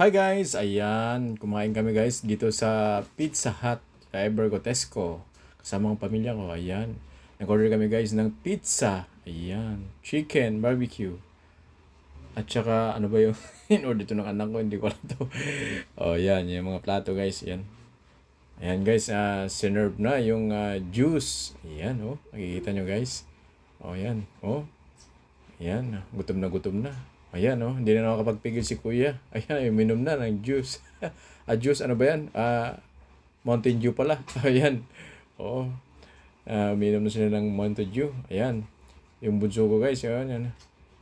Hi guys! Ayan, kumain kami guys dito sa Pizza Hut sa Evergotesco. Kasama ang pamilya ko, ayan. Nag-order kami guys ng pizza. Ayan, chicken, barbecue. At saka, ano ba yung in-order to ng anak ko? Hindi ko alam to. oh, yan, yung mga plato guys, yan. Ayan guys, uh, sinerve na yung ah, juice. Ayan, oh. Makikita nyo guys. Oh, yan. Oh. Ayan, gutom na gutom na. Ayan, oh. Hindi na nakakapagpigil si kuya. Ayan, uminom na ng juice. ah, juice, ano ba yan? Ah, Mountain Dew pala. Ayan. Oo. Ah, uminom na sila ng Mountain Dew. Ayan. Yung bunso ko guys, ayan, yan.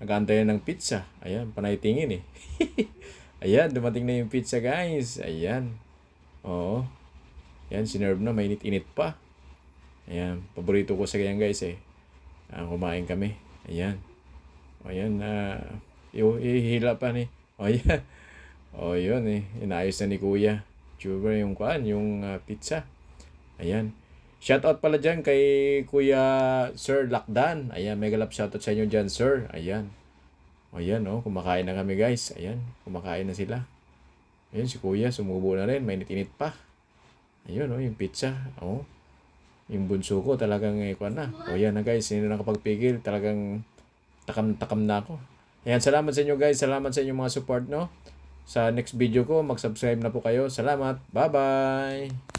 Nag-aantay ng pizza. Ayan, panay tingin eh. Ayan, dumating na yung pizza guys. Ayan. Oo. Ayan, sinerve na. Mainit-init pa. Ayan, paborito ko sa ganyan guys eh. Ah, kumain kami. Ayan. O yan, na uh, ihila pa ni. O yan. O yun eh, inayos na ni Kuya. Tuber yung kuan, yung ah, pizza. Ayan. Shout out pala dyan kay Kuya Sir Lakdan. Ayan, mega love shout out sa inyo dyan, Sir. Ayan. O yan, oh, kumakain na kami guys. Ayan, kumakain na sila. Ayan, si Kuya, sumubo na rin. Mainit-init pa. Ayun, oh, yung pizza. Oh. Yung bunso ko talagang eh, kuan na. O yan na guys, hindi na nakapagpigil. Talagang takam-takam na ako. Ayan, salamat sa inyo guys. Salamat sa inyong mga support, no? Sa next video ko, mag-subscribe na po kayo. Salamat. Bye-bye!